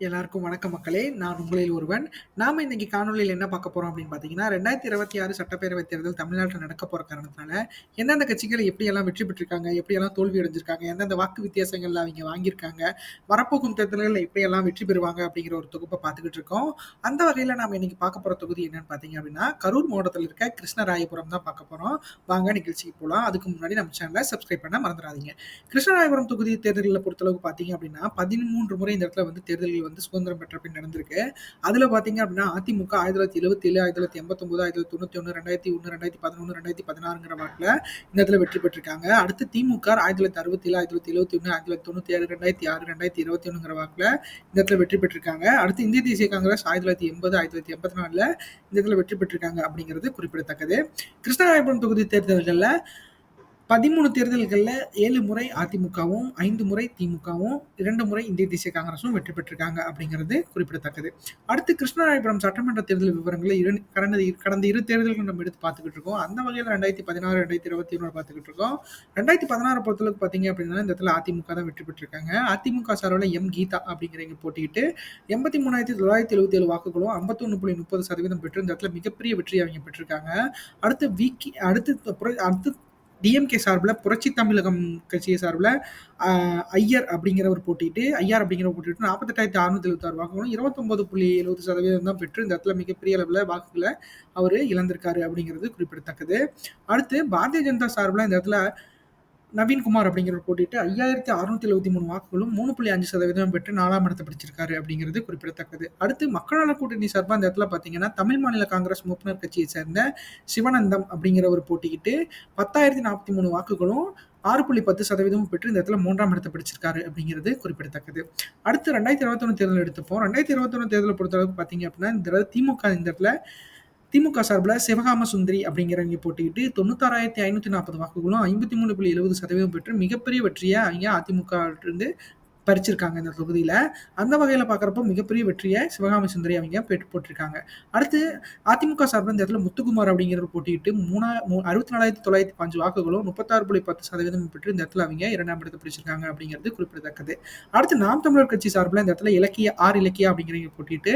எல்லாருக்கும் வணக்கம் மக்களே. நான் உங்களில் ஒருவன். நாம இன்னைக்கு காணொலியில் என்ன பார்க்க போறோம் அப்படின்னு பார்த்தீங்கன்னா ரெண்டாயிரத்தி இருபத்தி ஆறு சட்டப்பேரவை தேர்தல் தமிழ்நாட்டில் நடக்க போற காரணத்தினால எந்தெந்த கட்சிகள் எப்படியெல்லாம் வெற்றி பெற்றிருக்காங்க எப்படியெல்லாம் தோல்வி அடைஞ்சிருக்காங்க எந்தெந்த வாக்கு வித்தியாசங்கள் அவங்க வாங்கியிருக்காங்க வரப்போகும் தேர்தல்களில் எப்படியெல்லாம் வெற்றி பெறுவாங்க அப்படிங்கிற ஒரு தொகுப்பை பார்த்துக்கிட்டு இருக்கோம். அந்த வகையில் நாம இன்னைக்கு பார்க்க போற தொகுதி என்னன்னு பார்த்தீங்க அப்படின்னா கரூர் மாவட்டத்தில் இருக்க கிருஷ்ணராயபுரம் தான் பார்க்க போறோம். வாங்க நிகழ்ச்சிக்கு போகலாம் அதுக்கு முன்னாடி நம்ம சேனலை சப்ஸ்கிரைப் பண்ண மறந்துடாதீங்க. கிருஷ்ணராயபுரம் தொகுதி தேர்தலில் பொறுத்தளவுக்கு பார்த்தீங்க அப்படின்னா பதிமூன்று முறை இந்த இடத்துல வந்து தேர்தல்கள் வந்து சுதந்திரம் பெற்ற பின் நடந்திருக்கு. அதுல பாத்தீங்க அப்படின்னா அதிமுக ஆயிரத்தி தொள்ளாயிரத்தி எழுபத்தி ஏழு ஆயிரத்தி தொள்ளாயிரத்தி எண்பத்தொம்போது ஆயிரத்தி தொள்ளாயிரத்தி தொண்ணூத்தி ஒன்று ரெண்டாயிரத்தி ஒன்று ரெண்டாயிரத்தி பதினொன்று ரெண்டாயிரத்தி பதினாறுங்கிற வாக்கில் இந்த இடத்துல வெற்றி பெற்றிருக்காங்க. அடுத்து திமுக ஆயிரத்தி தொள்ளாயிரத்தி அறுபத்தி ஏழு ஆயிரத்தி தொள்ளாயிரத்தி எழுபத்தி ஒன்று ஆயிரத்தி தொள்ளாயிரத்தி தொண்ணூற்றி ஏழு ரெண்டாயிரத்தி ஆறு ரெண்டாயிரத்தி இருபத்தி ஒன்றுங்கிற வாக்கில் இந்த இடத்துல வெற்றி பெற்றிருக்காங்க. அடுத்து இந்திய தேசிய காங்கிரஸ் ஆயிரத்தி தொள்ளாயிரத்தி எண்பது ஆயிரத்தி தொள்ளாயிரத்தி எண்பத்தி நாலில் இந்த இடத்துல வெற்றி பெற்றிருக்காங்க அப்படிங்கிறது குறிப்பிடத்தக்கது. கிருஷ்ணராயபுரம் தொகுதி தேர்தல்களில் பதிமூணு தேர்தல்களில் ஏழு முறை அதிமுகவும் ஐந்து முறை திமுகவும் இரண்டு முறை இந்திய தேசிய காங்கிரஸும் வெற்றி பெற்றிருக்காங்க அப்படிங்கிறது குறிப்பிடத்தக்கது. அடுத்து கிருஷ்ணராயபுரம் சட்டமன்ற தேர்தல் விவரங்களை இரு கடந்த கடந்த இரு தேர்தல்கள் நம்ம எடுத்து பார்த்துக்கிட்டு இருக்கோம். அந்த வகையில் ரெண்டாயிரத்தி பதினாறு ரெண்டாயிரத்தி இருபத்தி ஒன்று பார்த்துக்கிட்டு இருக்கோம். ரெண்டாயிரத்தி பதினாறு பொறுத்தளவுக்கு பார்த்தீங்க அப்படின்னா இந்த இடத்துல அதிமுக தான் வெற்றி பெற்றிருக்காங்க. அதிமுக சார்பில் எம் கீதா அப்படிங்கிறவங்க போட்டிக்கிட்டு எண்பத்தி மூணாயிரத்தி தொள்ளாயிரத்தி எழுபத்தி ஏழு வாக்குகளும் ஐம்பத்தொன்று புள்ளி முப்பது சதவீதம் பெற்று இந்த இடத்துல மிகப்பெரிய வெற்றி அவங்க பெற்றிருக்காங்க. அடுத்து விக்கி அடுத்து அடுத்து டிஎம்கே சார்பில் புரட்சி தமிழகம் கட்சியை சார்பில் ஐயர் அப்படிங்கிறவர் போட்டிட்டு ஐயார் அப்படிங்கிறவர் போட்டிட்டு நாற்பத்தெட்டாயிரத்தி அறுநூத்தி எழுபத்தாறு வாக்குகளும் இருபத்தொன்பது புள்ளி எழுபது சதவீதம் தான் பெற்று இந்த இடத்துல மிகப்பெரிய அளவில் வாக்குகளை அவர் இழந்திருக்காரு அப்படிங்கிறது குறிப்பிடத்தக்கது. அடுத்து பாரதிய ஜனதா சார்பில் இந்த இடத்துல நவீன்குமார் அப்படிங்கிறவர் போட்டிட்டு ஐயாயிரத்தி அறுநூத்தி எழுபத்தி மூணு வாக்குகளும் மூணு புள்ளி அஞ்சு சதவீதம் பெற்று நாலாம் இடத்தை பிடிச்சிருக்காரு அப்படிங்கிறது குறிப்பிடத்தக்கது. அடுத்து மக்களான கூட்டணி சார்பாக அந்த இடத்துல பார்த்தீங்கன்னா தமிழ் மாநில காங்கிரஸ் மூப்பினர் கட்சியை சேர்ந்த சிவனந்தம் அப்படிங்கிறவர் போட்டிக்கிட்டு பத்தாயிரத்தி நாற்பத்தி மூணு வாக்குகளும் ஆறு புள்ளி பத்து சதவீதமும் பெற்று இந்த இடத்துல மூன்றாம் இடத்தை பிடிச்சிருக்காரு அப்படிங்கிறது குறிப்பிடத்தக்கது. அடுத்து ரெண்டாயிரத்தி இருபத்தொன்னு தேர்தல் எடுத்துப்போம். ரெண்டாயிரத்தி இருபத்தொன்னு தேர்தலை பொறுத்தளவுக்கு பார்த்தீங்க அப்படின்னா இந்த திமுக இந்த இடத்துல திமுக சார்பில் சிவகாம சுந்தரி அப்படிங்கிறவங்க போட்டிக்கிட்டு தொண்ணூத்தாறாயிரத்தி ஐநூற்றி நாற்பது வாக்குகளும் ஐம்பத்தி மூணு புள்ளி எழுபது சதவீதம் பெற்று மிகப்பெரிய வெற்றியை அவங்க அதிமுக இருந்து பறிச்சிருக்காங்க இந்த தொகுதியில். அந்த வகையில் பார்க்குறப்போ மிகப்பெரிய வெற்றியை சிவகாமி சுந்தரி அவங்க பெற்று போட்டிருக்காங்க. அடுத்து அதிமுக சார்பில் இந்த இடத்துல முத்துக்குமார் அப்படிங்கிறவர் போட்டியிட்டு மூணா அறுபத்தி நாலாயிரத்தி தொள்ளாயிரத்தி பஞ்சு வாக்குகளும் முப்பத்தாறு புள்ளி பத்து சதவீதம் பெற்று இந்த இடத்துல அவங்க இரண்டாம் இடத்தை பிடிச்சிருக்காங்க அப்படிங்கிறது குறிப்பிடத்தக்கது. அடுத்து நாம் தமிழர் கட்சி சார்பில் இந்த இடத்துல இலக்கிய ஆறு இலக்கியா அப்படிங்கிறவங்க போட்டிட்டு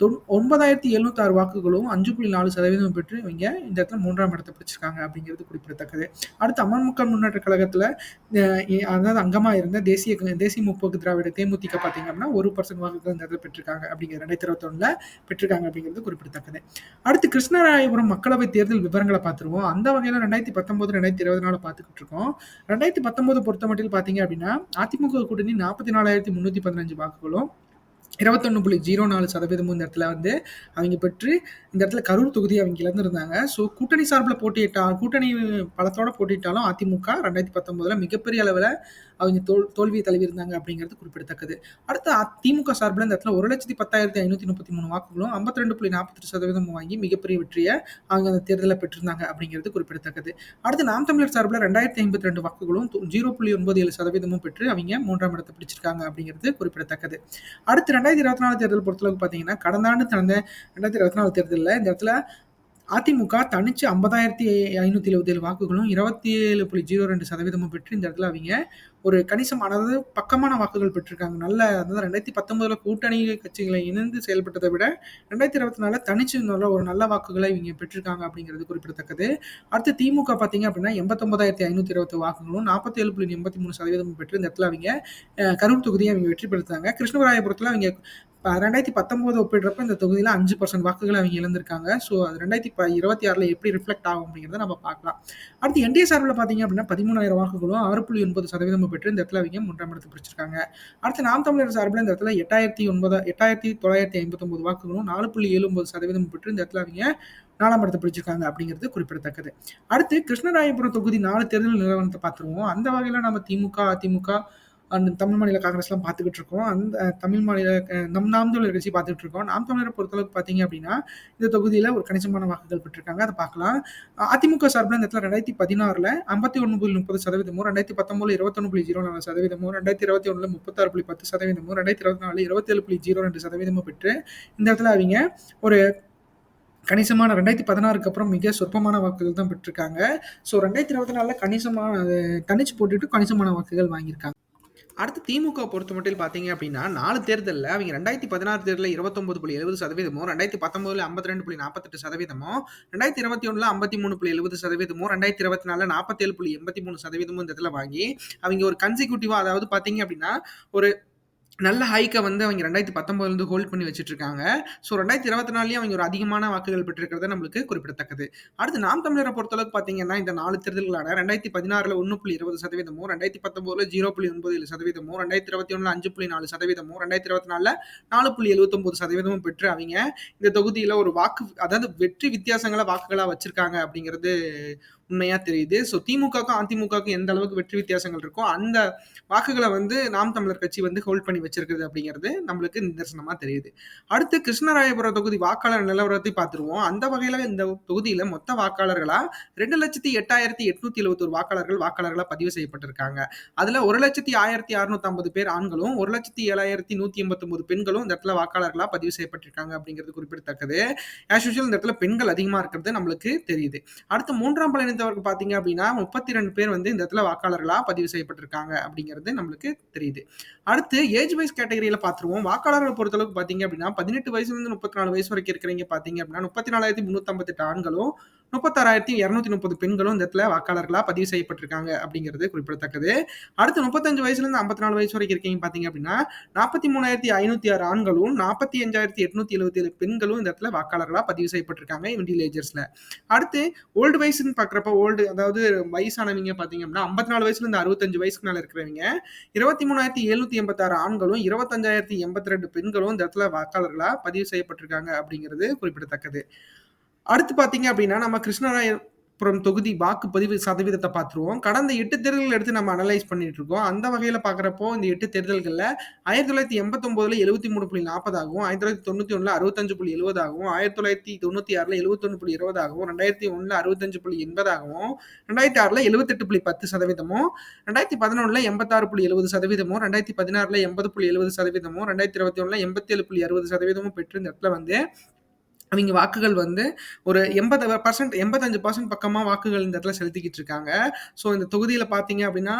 தொன் ஒன்பதாயிரத்தி எழுநூத்தி ஆறு வாக்குகளும் அஞ்சு புள்ளி நாலு சதவீதம் பெற்று இவங்க இந்த இடத்துல மூன்றாம் இடத்தை பிடிச்சிருக்காங்க அப்படிங்கிறது குறிப்பிடத்தக்கது. அடுத்து அமர் மக்கள் முன்னேற்ற கழகத்தில் அதாவது அங்கமாக இருந்த தேசிய தேசிய முற்போக்கு முற்போக்கு திராவிட தேமுதிக பார்த்தீங்க அப்படின்னா ஒரு பர்சன்ட் வாக்குகள் இந்த இடத்துல பெற்றிருக்காங்க அப்படிங்கிற ரெண்டாயிரத்தி இருபத்தொன்னுல பெற்றிருக்காங்க அப்படிங்கிறது குறிப்பிடத்தக்கது. அடுத்து கிருஷ்ணராயபுரம் மக்களவை தேர்தல் விவரங்களை பார்த்துருவோம். அந்த வகையில் ரெண்டாயிரத்தி பத்தொன்பது ரெண்டாயிரத்தி இருபது நாலு பார்த்துக்கிட்டு இருக்கோம். ரெண்டாயிரத்தி பத்தொன்பது பொறுத்த மட்டும் பார்த்தீங்க அப்படின்னா அதிமுக கூட்டணி நாற்பத்தி நாலாயிரத்தி முந்நூற்றி பதினஞ்சு வாக்குகளும் இருபத்தொன்னு புள்ளி ஜீரோ நாலு சதவீதமும் இந்த இடத்துல வந்து அவங்க பெற்று இந்த இடத்துல கரூர் தொகுதி அவங்க இழந்திருந்தாங்க. ஸோ கூட்டணி சார்பில் போட்டியிட்டா கூட்டணி பலத்தோட போட்டியிட்டாலும் அதிமுக ரெண்டாயிரத்தி பத்தொம்போதில் மிகப்பெரிய அளவில் அவங்க தோல் தோல்வியை தழுவியிருந்தாங்க அப்படிங்கிறது குறிப்பிடத்தக்கது. அடுத்து அதிமுக சார்பில் இந்த இடத்துல ஒரு லட்சத்தி பத்தாயிரத்தி ஐநூற்றி முப்பத்தி மூணு வாக்குகளும் ஐம்பத்தி ரெண்டு புள்ளி நாற்பத்தி சதவீதம் வாங்கி மிகப்பெரிய வெற்றியை அவங்க அந்த தேர்தலில் பெற்றிருந்தாங்க அப்படிங்கிறது குறிப்பிடத்தக்கது. அடுத்து நாம் தமிழர் சார்பில் ரெண்டாயிரத்தி ஐம்பத்தி ரெண்டு வாக்குகளும் ஜீரோ புள்ளி ஒன்பது ஏழு சதவீதமும் பெற்று அவங்க மூன்றாம் இடத்தை பிடிச்சிருக்காங்க அப்படிங்கிறது குறிப்பிடத்தக்கது. அடுத்து ரெண்டாயிரத்தி இருபத்தி நாலு தேர்தல் பொறுத்தளவுக்கு பார்த்தீங்கன்னா கடந்த ஆண்டு நடந்த ரெண்டாயிரத்தி இருபத்தி நாலு தேர்தலில் இந்த இடத்துல அதிமுக தனிச்சு ஐம்பதாயிரத்தி ஐநூற்றி எழுபத்தி ஏழு வாக்குகளும் இருபத்தி ஏழு புள்ளி ஜீரோ ரெண்டு சதவீதமும் பெற்று இந்த இடத்துல அவங்க ஒரு கணிசமானது பக்கமான வாக்குகள் பெற்றிருக்காங்க. நல்ல அதாவது ரெண்டாயிரத்தி பத்தொன்பதுல கூட்டணி கட்சிகளை இணைந்து செயல்பட்டதை விட ரெண்டாயிரத்தி இருபத்தி நாலுல தனிச்சு நல்ல ஒரு நல்ல வாக்குகளை இவங்க பெற்றிருக்காங்க அப்படிங்கிறது குறிப்பிடத்தக்கது. அடுத்து திமுக பார்த்தீங்க அப்படின்னா எண்பத்தொன்பதாயிரத்தி ஐநூத்தி இருபத்தி வாக்குகளும் நாற்பத்தி ஏழு புள்ளி எண்பத்தி மூணு சதவீதம் பெற்று இந்த இடத்துல அவங்க கரூர் தொகுதியை அவங்க வெற்றி பெற்றாங்க கிருஷ்ணராயபுரத்தில் அவங்க ரெண்டாயிரத்தி பத்தொம்போது ஒப்பிடுறப்ப இந்த தொகுதியில் அஞ்சு பர்சன்ட் வாக்குகள் அவங்க இழந்திருக்காங்க. ஸோ அது ரெண்டாயிரத்தி ப இருபத்தி ஆறில் எப்படி ரிஃப்ளெக்ட் ஆகும் அப்படிங்கிறத நம்ம பார்க்கலாம். அடுத்து என்டிஏ சார்பில் பார்த்தீங்க அப்படின்னா பதிமூணாயிரம் வாக்குகளும் ஆறு புள்ளி ஒன்பது சதவீதம் பெற்று இந்த இடத்துல அவங்க மூன்றாம் இடத்தை பிடிச்சிருக்காங்க. அடுத்து நாம் தமிழர் சார்பில் இந்த இடத்துல எட்டாயிரத்தி ஒன்பது எட்டாயிரத்தி தொள்ளாயிரத்தி ஐம்பத்தொம்பது வாக்குகளும் நாலு புள்ளி ஏழு ஒன்பது சதவீதம் பெற்று இந்த இடத்துல அவங்க நாலாம் இடத்தை பிடிச்சிருக்காங்க அப்படிங்கிறது குறிப்பிடத்தக்கது. அடுத்து கிருஷ்ணராயபுரம் தொகுதி நாலு தேர்தல் நிலவரத்தை பார்த்துருவோம். அந்த வகையில் நம்ம திமுக அதிமுக அந்த தமிழ் மாநில காங்கிரஸ்லாம் பார்த்துக்கிட்டு இருக்கோம் அந்த தமிழ் மாநில நம் நாம் தமிழர் கட்சி பார்த்துட்டு இருக்கோம் நாம் தமிழரை பொறுத்தளவுக்கு பார்த்தீங்க அப்படின்னா இந்த தொகுதியில் ஒரு கணிசமான வாக்குகள் பெற்றிருக்காங்க. அதை பார்க்கலாம். அதிமுக சார்பில் இந்த இடத்துல ரெண்டாயிரத்தி பதினாறில் ஐம்பத்தி ஒன்று புள்ளி முப்பது சதவீதமும் ரெண்டாயிரத்தி பத்தொம்பதுல இருபத்தொன்று புள்ளி ஜீரோ நாலு சதவீதமும் ரெண்டாயிரத்தி இருபத்தி ஒன்றில் முப்பத்தாறு புள்ளி பத்து சதவீதமும் ரெண்டாயிரத்தி இருபத்தி நாலு இருபத்தேழு புள்ளி ஜீரோ ரெண்டு சதவீதமும் பெற்று இந்த இடத்துல அவங்க ஒரு கணிசமான ரெண்டாயிரத்தி பதினாறுக்கு அப்புறம் மிக சொற்பமான வாக்குகள் தான் பெற்றிருக்காங்க. ஸோ ரெண்டாயிரத்தி இருபத்தி நாலில் கணிசமான தனிச்சு போட்டுட்டு கணிசமான வாக்குகள் வாங்கியிருக்காங்க. அடுத்து திமுக பொறுத்த மட்டும் பார்த்தீங்க அப்படின்னா நாலு தேர்தலில் அவங்க ரெண்டாயிரத்தி பதினாறு தேர்தலில் இருபத்தொம்பது புள்ளி எழுபது சதவீதமும் ரெண்டாயிரத்தி பத்தொம்பதுல ஐம்பத்தி ரெண்டு புள்ளி நாற்பத்தெட்டு சதவீதமும் ரெண்டாயிரத்தி இருபத்தி ஒன்றில் ஐம்பத்தி மூணு புள்ளி எழுபது சதவீதமும் ரெண்டாயிரத்தி இருபத்தி நாலில் நாற்பத்தேழு புள்ளி எண்பத்தி மூணு சதவீதமும் இந்த இதில் வாங்கி அவங்க ஒரு கன்சிக்யூட்டிவாக அதாவது பார்த்தீங்க அப்படின்னா ஒரு நல்ல ஹைக்கை வந்து அவங்க ரெண்டாயிரத்தி பத்தொம்பதுலேருந்து ஹோல்ட் பண்ணி வச்சுட்டு இருக்காங்க ஸோ ரெண்டாயிரத்தி இருபத்தி நாலுலேயும் அவங்க ஒரு அதிகமான வாக்குகள் பெற்றிருக்கிறது நம்மளுக்கு குறிப்பிடத்தக்கது. அடுத்து நாம் தமிழரை பொறுத்தளவுக்கு பார்த்தீங்கன்னா இந்த நாலு தேர்தல்களான ரெண்டாயிரத்தி பதினாறில் ஒன்று புள்ளி இருபது சதவீதமும் ரெண்டாயிரத்தி பத்தொம்போதில் ஜீரோ புள்ளி ஒன்பது ஏழு சதவீதமும் ரெண்டாயிரத்தி இருபத்தி ஒன்றில் அஞ்சு புள்ளி நாலு சதவீதமும் ரெண்டாயிரத்தி இருபத்தி நாலில் நாலு புள்ளி எழுபத்தொம்பது சதவீதமும் பெற்று அவங்க இந்த தொகுதியில் ஒரு வாக்கு அதாவது வெற்றி வித்தியாசங்களை வாக்குகளாக வச்சுருக்காங்க அப்படிங்கிறது உண்மையாக தெரியுது. ஸோ திமுகவுக்கும் அதிமுகக்கும் எந்த அளவுக்கு வெற்றி வித்தியாசங்கள் இருக்கோ அந்த வாக்குகளை வந்து நாம் தமிழர் கட்சி வந்து ஹோல்ட் பண்ணி வச்சிருக்கிறது அப்படிங்கிறது நம்மளுக்கு நிதர்சனமாக தெரியுது. அடுத்து கிருஷ்ணராயபுரம் தொகுதி வாக்காளர் நிலவரத்தை பார்த்துருவோம். அந்த வகையில் இந்த தொகுதியில் மொத்த வாக்காளர்களாக ரெண்டு லட்சத்தி எட்டாயிரத்தி எட்நூத்தி எழுபத்தொரு வாக்காளர்கள் வாக்காளர்களாக பதிவு செய்யப்பட்டிருக்காங்க. அதில் ஒரு லட்சத்தி ஆயிரத்தி அறுநூத்தி பேர் ஆண்களும் ஒரு லட்சத்தி ஏழாயிரத்தி நூற்றி எண்பத்தொம்பது பெண்களும் இந்த இடத்துல வாக்காளர்களாக பதிவு செய்யப்பட்டிருக்காங்க அப்படிங்கிறது குறிப்பிடத்தக்கது. ஆஸ் யூஷுவல் இந்த இடத்துல பெண்கள் அதிகமாக இருக்கிறது நம்மளுக்கு தெரியுது. அடுத்து மூன்றாம் பலனை இணைந்தவர்கள் பார்த்தீங்க அப்படின்னா முப்பத்தி ரெண்டு பேர் வந்து இந்த இடத்துல வாக்காளர்களாக பதிவு செய்யப்பட்டிருக்காங்க அப்படிங்கிறது நம்மளுக்கு தெரியுது. அடுத்து ஏஜ் வைஸ் கேட்டகரியில் பார்த்துருவோம் வாக்காளர்கள் பொறுத்தளவுக்கு பார்த்தீங்க அப்படின்னா பதினெட்டு வயசுலேருந்து முப்பத்தி நாலு வயசு வரைக்கும் இருக்கிறீங்க பார்த்தீங்க அப்படின்னா முப்பத்தி நாலாயிரத்தி முந்நூற்றம்பத்தெட்டு ஆண்களும் முப்பத்தாறாயிரத்தி இரநூத்தி முப்பது பெண்களும் இந்த இடத்துல வாக்காளர்களாக பதிவு செய்யப்பட்டிருக்காங்க அப்படிங்கிறது குறிப்பிடத்தக்கது. அடுத்து முப்பத்தஞ்சு வயசுலேருந்து ஐம்பத்தி நாலு வயசு வரைக்கும் இருக்கீங்க பார்த்தீங்க அப்படின்னா நாற்பத்தி மூணாயிரத்தி ஐநூற்றி ஆறு ஆண்களும் நாற்பத்தி அஞ்சாயிரத்தி எட்நூத்தி எழுபத்தி ஏழு பெண்களும் இந்த இடத்துல வாக்காளர்களாக பதிவு செய்யப்பட்டிருக்காங்க விண்டிலேஜர்ஸில் அடுத்து ஓல்டு வயசுன்னு பார்க்குறப்ப ஓல்டு அதாவது வயசானவங்க பார்த்தீங்க அப்படின்னா ஐம்பத்தி நாலு வயசுலேருந்து அறுபத்தஞ்சு வயசுக்கு மேலே இருக்கிறவங்க இருபத்தி மூணாயிரத்தி எழுநூத்தி எண்பத்தாறு ஆண்களும் இருபத்தஞ்சாயிரத்தி எண்பத்தி ரெண்டு பெண்களும் இந்த இடத்துல வாக்காளர்களாக பதிவு செய்யப்பட்டிருக்காங்க அப்படிங்கிறது குறிப்பிடத்தக்கது. அடுத்து பார்த்தீங்க அப்படின்னா நம்ம கிருஷ்ணராயபுரம் தொகுதி வாக்குப்பதிவு சதவீதத்தை பார்த்துருவோம். கடந்த எட்டு தேர்தல்கள் எடுத்து நம்ம அனலைஸ் பண்ணிட்டு இருக்கோம். அந்த வகையில் பார்க்குறப்போ இந்த எட்டு தேர்தல்களில் ஆயிரத்தி தொள்ளாயிரத்தி எண்பத்தொம்போதில் எழுபத்தி மூணு புள்ளி நாற்பதாகவும் ஆயிரத்தி தொள்ளாயிரத்தி தொண்ணூற்றி ஒன்றில் அறுபத்தஞ்சு புள்ளி எழுபதாகவும் ஆயிரத்தி தொள்ளாயிரத்தி தொண்ணூற்றி ஆறில் எழுபத்தொன்று புள்ளி இருபதாகவும் ரெண்டாயிரத்தி ஒன்றில் அறுபத்தஞ்சு புள்ளி எண்பதாகவும் ரெண்டாயிரத்தி ஆறில் எழுபத்தெட்டு புள்ளி பத்து சதவீதமும் ரெண்டாயிரத்தி பதினொன்றில் எண்பத்தாறு புள்ளி எழுபது சதவீதமும் ரெண்டாயிரத்தி பதினாறில் எண்பது புள்ளி எழுபது சதவீதமும் ரெண்டாயிரத்தி இருபத்தி ஒன்றில் எண்பத்தேழு புள்ளி அறுபது சதவீதமும் பெற்று இந்த இடத்துல வந்து அவங்க வாக்குகள் வந்து ஒரு எண்பது பர்சன்ட் எண்பத்தஞ்சு பர்சன்ட் பக்கமாக வாக்குகள் இந்த இடத்துல செலுத்திக்கிட்டு இருக்காங்க. ஸோ இந்த தொகுதியில் பார்த்தீங்க அப்படின்னா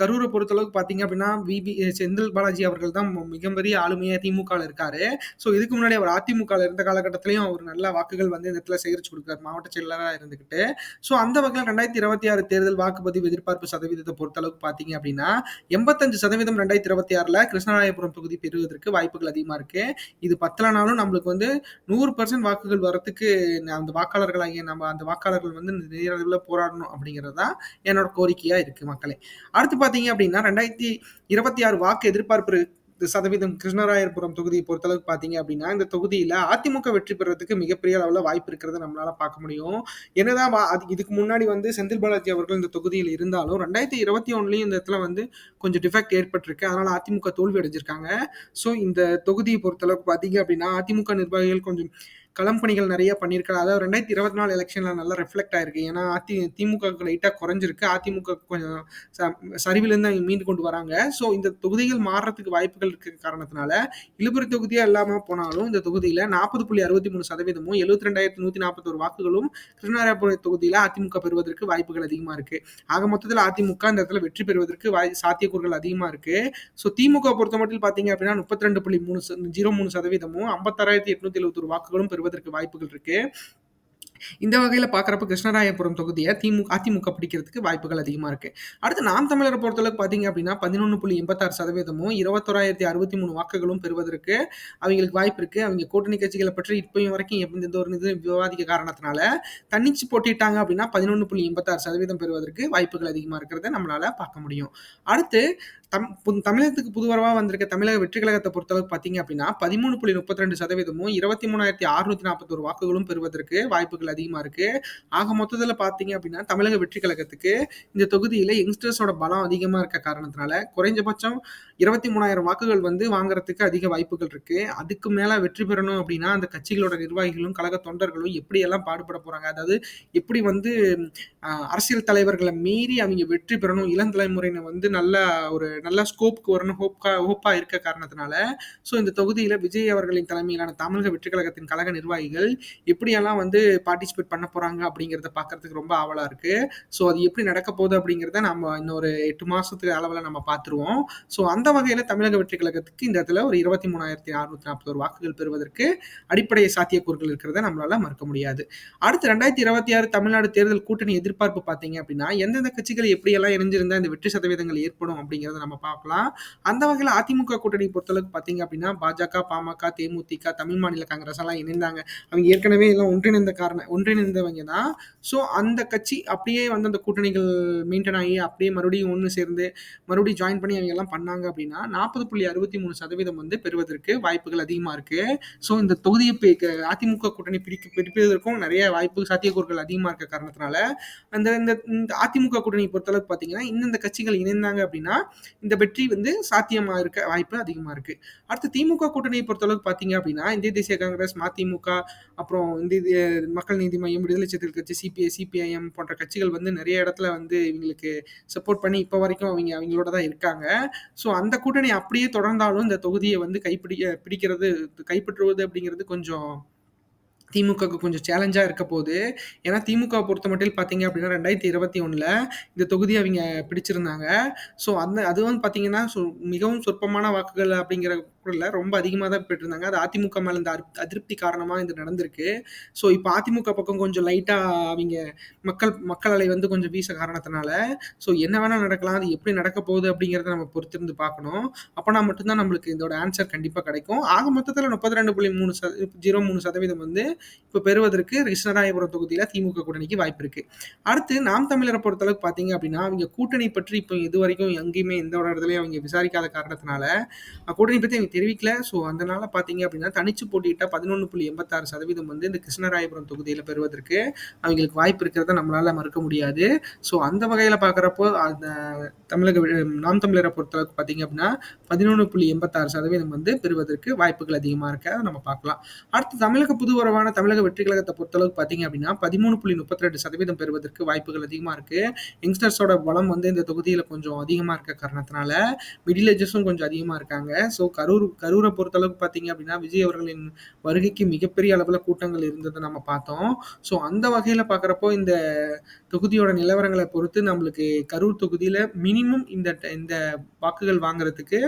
கரூரை பொறுத்தளவுக்கு பார்த்தீங்க அப்படின்னா விபி செந்தில் பாலாஜி அவர்கள் தான் மிகப்பெரிய ஆளுமையாக திமுகவில் இருக்காரு. ஸோ இதுக்கு முன்னாடி அவர் அதிமுகவில் இருந்த காலகட்டத்திலையும் அவர் நல்ல வாக்குகள் வந்து இந்த இடத்துல சேகரிச்சு கொடுக்குறாரு மாவட்ட செயலராக இருந்துக்கிட்டு ஸோ அந்த வகையில் ரெண்டாயிரத்தி இருபத்தி ஆறு தேர்தல் வாக்குப்பதிவு எதிர்பார்ப்பு சதவீதத்தை பொறுத்தளவுக்கு பார்த்தீங்க அப்படின்னா எண்பத்தஞ்சு சதவீதம் ரெண்டாயிரத்தி இருபத்தி ஆறில் கிருஷ்ணராயபுரம் தொகுதி பெறுவதற்கு வாய்ப்புகள் அதிகமாக இருக்குது இது பத்தலனாலும் நம்மளுக்கு வந்து நூறு பர்சன்ட் வாக்குகள் வரத்துக்கு அந்த வாக்காளர்களாகிய நம்ம அந்த வாக்காளர்கள் வந்து நேரளவில் போராடணும் அப்படிங்கிறது தான் என்னோட கோரிக்கையாக இருக்குது மக்களே. அடுத்து பார்த்தீங்க அப்படின்னா ரெண்டாயிரத்தி இருபத்தி ஆறு வாக்கு எதிர்பார்ப்பு சதவீதம் கிருஷ்ணராயர்புரம் தொகுதியை பொறுத்தளவுக்கு பார்த்தீங்க அப்படின்னா இந்த தொகுதியில் அதிமுக வெற்றி பெறதுக்கு மிகப்பெரிய அளவில் வாய்ப்பு இருக்கிறத நம்மளால பார்க்க முடியும். என்னதான் அது இதுக்கு முன்னாடி வந்து செந்தில் பாலாஜி அவர்கள் இந்த தொகுதியில் இருந்தாலும் ரெண்டாயிரத்தி இருபத்தி ஒன்றுலையும் இந்த இடத்துல வந்து கொஞ்சம் டிஃபெக்ட் ஏற்பட்டிருக்கு. அதனால் அதிமுக தோல்வி அடைஞ்சிருக்காங்க. ஸோ இந்த தொகுதியை பொறுத்தளவுக்கு பார்த்தீங்க அப்படின்னா அதிமுக நிர்வாகிகள் கொஞ்சம் களம் பணிகள் நிறைய பண்ணியிருக்காரு. அதாவது ரெண்டாயிரத்தி இருபத்தி நாலு எலெக்ஷனில் நல்லா ரிஃப்ளெக்ட் ஆயிருக்கு. ஏன்னா அதி திமுக லைட்டாக குறைஞ்சிருக்கு. அதிமுக கொஞ்சம் சரிவிலேருந்து அவங்க மீண்டு கொண்டு வராங்க. ஸோ இந்த தொகுதிகள் மாறுறதுக்கு வாய்ப்புகள் இருக்க காரணத்தினால இழுபறி தொகுதியாக இல்லாமல் போனாலும் இந்த தொகுதியில் நாற்பது புள்ளி அறுபத்தி மூணு சதவீதமும் எழுபத்தி ரெண்டாயிரத்தி நூற்றி நாற்பத்தொரு வாக்குகளும் கிருஷ்ணராயபுரம் தொகுதியில் அதிமுக பெறுவதற்கு வாய்ப்புகள் அதிகமாக இருக்கு. ஆக மொத்தத்தில் அதிமுக இந்த இடத்துல வெற்றி பெறுவதற்கு வாய் சாத்தியக்கூறுகள் அதிகமாக இருக்கு. ஸோ திமுக பொறுத்த மட்டும் பார்த்தீங்க அப்படின்னா முப்பத்தி ரெண்டு புள்ளி மூணு ஜீரோ மூணு சதவீதமும் ஐம்பத்தாறாயிரத்தி எட்நூத்தி எழுபத்தொரு வாக்குகளும் பெறுவது பெறுவதற்கு வாய்ப்புகள் இருக்கு. இந்த வகையில் பார்க்குறப்ப கிருஷ்ணராயபுரம் தொகுதியை திமுக அதிமுக பிடிக்கிறதுக்கு வாய்ப்புகள் அதிகமாக இருக்கு. அடுத்து நாம் தமிழரை பொறுத்தளவுக்கு பார்த்தீங்க அப்படின்னா பதினொன்று புள்ளி எண்பத்தாறு சதவீதமும் இருபத்தோராயிரத்தி அறுபத்தி மூணு வாக்குகளும் பெறுவதற்கு அவங்களுக்கு வாய்ப்பு இருக்கு. அவங்க கூட்டணி கட்சிகளை பற்றி இப்பயும் வரைக்கும் எந்த ஒரு இது விவாதிக்க காரணத்தினால தன்னிச்சு போட்டிட்டாங்க அப்படின்னா பதினொன்று புள்ளி எண்பத்தாறு சதவீதம் பெறுவதற்கு வாய்ப்புகள் அதிகமாக இருக்கிறத நம்மளால பார்க்க முடியும். அடுத்து தம் தமிழகத்துக்கு புதுவரவாக வந்திருக்க தமிழக வெற்றி கழகத்தை பொறுத்தளவுக்கு பார்த்தீங்க அப்படின்னா பதிமூணு புள்ளி முப்பத்தி ரெண்டு சதவீதமும் இருபத்தி மூணாயிரத்தி அறுநூத்தி நாற்பத்தொரு வாக்குகளும் பெறுவதற்கு வாய்ப்புகள் அதிகமாக இருக்கு. ஆக மொத்தத்தில் பார்த்தீங்க அப்படின்னா தமிழக வெற்றி கழகத்துக்கு இந்த தொகுதியில் யங்ஸ்டர்ஸோட பலம் அதிகமாக இருக்க காரணத்தினால குறைஞ்சபட்சம் இருபத்தி மூணாயிரம் வாக்குகள் வந்து வாங்குறதுக்கு அதிக வாய்ப்புகள் இருக்கு. அதுக்கு மேலே வெற்றி பெறணும் அப்படின்னா அந்த கட்சிகளோட நிர்வாகிகளும் கழக தொண்டர்களும் எப்படியெல்லாம் பாடுபட போறாங்க? அதாவது எப்படி வந்து அரசியல் தலைவர்களை மீறி அவங்க வெற்றி பெறணும்? இளம் தலைமுறையினை வந்து நல்ல ஒரு நல்ல ஸ்கோப்க்கு வரணும் ஹோப்கா ஹோப்பாக இருக்க காரணத்தினால ஸோ இந்த தொகுதியில் விஜய் அவர்களின் தலைமையிலான தமிழக வெற்றி கழகத்தின் கழக நிர்வாகிகள் எப்படியெல்லாம் வந்து பார்ட்டிசிபேட் பண்ண போகிறாங்க அப்படிங்கிறத பார்க்கறதுக்கு ரொம்ப ஆவலாக இருக்குது ஸோ அது எப்படி நடக்க போகுது அப்படிங்கிறத நம்ம இன்னொரு எட்டு மாதத்துக்கு அளவில் நம்ம பார்த்துருவோம். ஸோ அந்த வகையில் தமிழக வெற்றி கழகத்துக்கு இந்த இடத்துல ஒரு இருபத்தி மூணாயிரத்தி அறுநூத்தி நாற்பது வாக்குகள் பெறுவதற்கு அடிப்படை சாத்தியக்கூறுகள் இருக்கிறத நம்மளால மறுக்க முடியாது. அடுத்து ரெண்டாயிரத்தி இருபத்தி ஆறு தமிழ்நாடு தேர்தல் கூட்டணி எதிர்பார்ப்பு பார்த்தீங்க அப்படின்னா எந்தெந்த கட்சிகள் எப்படியெல்லாம் இணைஞ்சிருந்தா இந்த வெற்றி சதவீதங்கள் ஏற்படும் அப்படிங்கிறத நம்ம பார்க்கலாம். அந்த வகையில் அதிமுக கூட்டணி பொறுத்தளவுக்கு பார்த்தீங்க அப்படின்னா பாஜக பாமக தேமுதிக தமிழ் மாநில காங்கிரஸ் எல்லாம் இணைந்தாங்க. அவங்க ஏற்கனவே எல்லாம் ஒன்றிணைந்த காரணம் ஒன்றிணைந்தவங்க தான். ஸோ அந்த கட்சி அப்படியே வந்து அந்த கூட்டணிகள் மெயின்டைன் ஆகி அப்படியே மறுபடியும் ஒன்று சேர்ந்து மறுபடியும் ஜாயின் பண்ணி அவங்க எல்லாம் பண்ணாங்க அப்படின்னா நாற்பது புள்ளி அறுபத்தி மூணு சதவீதம் வந்து பெறுவதற்கு வாய்ப்புகள் அதிகமாக இருக்குது ஸோ இந்த தொகுதியை அதிமுக கூட்டணி பிடிக்க பிடிப்பதற்கும் நிறைய வாய்ப்பு சாத்தியக்கூறுகள் அதிகமாக இருக்க காரணத்தினால அந்த இந்த இந்த அதிமுக கூட்டணி பொறுத்தளவுக்கு பார்த்தீங்கன்னா இந்தந்த கட்சிகள் இணைந்தாங்க அப்படின்னா இந்த வெற்றி வந்து சாத்தியமாக இருக்க வாய்ப்பு அதிகமாக இருக்கு. அடுத்து திமுக கூட்டணியை பொறுத்தளவுக்கு பார்த்தீங்க அப்படின்னா இந்திய தேசிய காங்கிரஸ் மதிமுக அப்புறம் இந்திய மக்கள் நீதி மையம் விடுதலை சிறுத்தைகள் கட்சி சிபிஐ சிபிஐஎம் போன்ற கட்சிகள் வந்து நிறைய இடத்துல வந்து இவங்களுக்கு சப்போர்ட் பண்ணி இப்போ வரைக்கும் அவங்க அவங்களோட தான் இருக்காங்க. ஸோ அந்த கூட்டணி அப்படியே தொடர்ந்தாலும் இந்த தொகுதியை வந்து கைப்பிடி பிடிக்கிறது கைப்பற்றுவது அப்படிங்கிறது கொஞ்சம் திமுகவுக்கு கொஞ்சம் சேலஞ்சாக இருக்க போகுது ஏன்னா திமுக பொறுத்த மட்டும் பார்த்தீங்க அப்படின்னா ரெண்டாயிரத்தி இருபத்தி ஒன்றில் இந்த தொகுதி அவங்க பிடிச்சிருந்தாங்க. ஸோ அந்த அது வந்து பார்த்தீங்கன்னா மிகவும் சொற்பமான வாக்குகள் அப்படிங்கிற பொருளில் ரொம்ப அதிகமாக தான் பெற்றிருந்தாங்க. அது அதிமுக மேலே இந்த அதிருப்தி காரணமாக இது நடந்திருக்கு. ஸோ இப்போ அதிமுக பக்கம் கொஞ்சம் லைட்டாக அவங்க மக்கள் மக்கள் அலை வந்து கொஞ்சம் வீச காரணத்தினால ஸோ என்ன வேணால் நடக்கலாம் அது எப்படி நடக்க போகுது அப்படிங்கிறத நம்ம பொறுத்திருந்து பார்க்கணும். அப்போனா மட்டும்தான் நம்மளுக்கு இதோட ஆன்சர் கண்டிப்பாக கிடைக்கும். ஆக மொத்தத்தில் முப்பத்தி ரெண்டு புள்ளி மூணு சத ஜீரோ மூணு சதவீதம் வந்து இப்போ பெறுவதற்கு கிருஷ்ணராயபுரம் தொகுதியில் திமுக கூட்டணிக்கு வாய்ப்பு இருக்கு. அடுத்து நாம் தமிழரை பொறுத்தளவுக்கு பார்த்தீங்க அப்படின்னா அவங்க கூட்டணி பற்றி இப்போ இது வரைக்கும் எங்கேயுமே எந்த ஒரு இடத்துலையும் அவங்க விசாரிக்காத காரணத்தினால கூட்டணி பற்றி அவங்க தெரிவிக்கல. ஸோ அதனால பார்த்தீங்க அப்படின்னா தனிச்சு போட்டியிட்ட பதினொன்று புள்ளி எண்பத்தாறு சதவீதம் வந்து இந்த கிருஷ்ணராயபுரம் தொகுதியில் பெறுவதற்கு அவங்களுக்கு வாய்ப்பு இருக்கிறத நம்மளால மறுக்க முடியாது. ஸோ அந்த வகையில் பார்க்குறப்போ அந்த தமிழக நாம் தமிழரை பொறுத்தளவுக்கு பார்த்தீங்க அப்படின்னா பதினொன்று புள்ளி எண்பத்தாறு சதவீதம் வந்து பெறுவதற்கு வாய்ப்புகள் அதிகமாக இருக்க. நம்ம பார்க்கலாம் அடுத்து தமிழக புது தமிழக வெற்றி கழகத்தை பொறுத்தளவுக்கு பார்த்தீங்க அப்படின்னா பதிமூணு புள்ளி முப்பத்தி ரெண்டு சதவீதம் பெறுவதற்கு வாய்ப்புகள் அதிகமாக இருக்குது யங்ஸ்டர்ஸோட பலம் வந்து இந்த தொகுதியில் கொஞ்சம் அதிகமாக இருக்க காரணத்தினால மிடில் ஏஜஸும் கொஞ்சம் அதிகமாக இருக்காங்க. ஸோ கரூர் கரூரை பொறுத்தளவுக்கு பார்த்தீங்க அப்படின்னா விஜய் அவர்களின் வருகைக்கு மிகப்பெரிய அளவில் கூட்டங்கள் இருந்ததை நம்ம பார்த்தோம். ஸோ அந்த வகையில் பார்க்குறப்போ இந்த தொகுதியோட நிலவரங்களை பொறுத்து நம்மளுக்கு கரூர் தொகுதியில் மினிமம் இந்த இந்த வாக்குகள் வாங்குறதுக்கு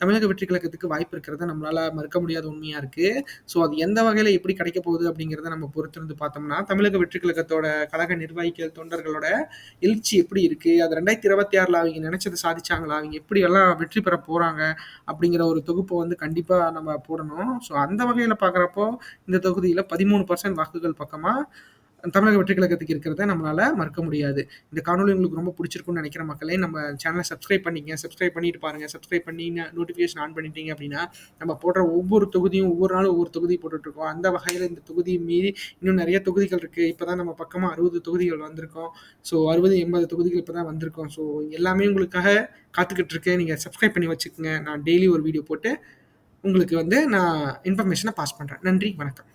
தமிழக வெற்றி கழகத்துக்கு வாய்ப்பு இருக்கிறத நம்மளால மறுக்க முடியாத உண்மையாக இருக்குது ஸோ அது எந்த வகையில் எப்படி கிடைக்க போகுது அப்படிங்கிறத நம்ம பொறுத்திருந்து பார்த்தோம்னா தமிழக வெற்றி கழகத்தோட கழக நிர்வாகிகள் தொண்டர்களோட எழுச்சி எப்படி இருக்குது அது ரெண்டாயிரத்தி இருபத்தி ஆறில் அவங்க நினைச்சதை சாதிச்சாங்களா? அவங்க எப்படி எல்லாம் வெற்றி பெற போகிறாங்க அப்படிங்கிற ஒரு தொகுப்பை வந்து கண்டிப்பாக நம்ம போடணும். ஸோ அந்த வகையில் பார்க்குறப்போ இந்த தொகுதியில் பதிமூணு பர்சன்ட் வாக்குகள் பக்கமாக தமிழக வெற்றி கழகத்துக்கு இருக்கிறத நம்மளால மறக்க முடியாது. இந்த காணொலி உங்களுக்கு ரொம்ப பிடிச்சிருக்கும்னு நினைக்கிற மக்களே நம்ம சேனலை சப்ஸ்கிரைப் பண்ணிங்க சப்ஸ்கிரைப் பண்ணிட்டு பாருங்க. சப்ஸ்கிரைப் பண்ணி நோட்டிஃபிகேஷன் ஆன் பண்ணிட்டீங்க அப்படின்னா நம்ம போடுற ஒவ்வொரு தொகுதியும் ஒவ்வொரு நாளும் ஒவ்வொரு தொகுதி போட்டுட்ருக்கோம். அந்த வகையில் இந்த தொகுதியை மீறி இன்னும் நிறைய தொகுதிகள் இருக்குது இப்போ தான் நம்ம பக்கமாக அறுபது தொகுதிகள் வந்திருக்கோம். ஸோ அறுபது எண்பது தொகுதிகள் இப்போ தான் வந்திருக்கோம். ஸோ எல்லாமே உங்களுக்காக காத்துக்கிட்டு இருக்கேன் நீங்கள் சப்ஸ்கிரைப் பண்ணி வச்சுக்கோங்க. நான் டெய்லி ஒரு வீடியோ போட்டு உங்களுக்கு வந்து நான் இன்ஃபர்மேஷனை பாஸ் பண்ணுறேன் நன்றி வணக்கம்.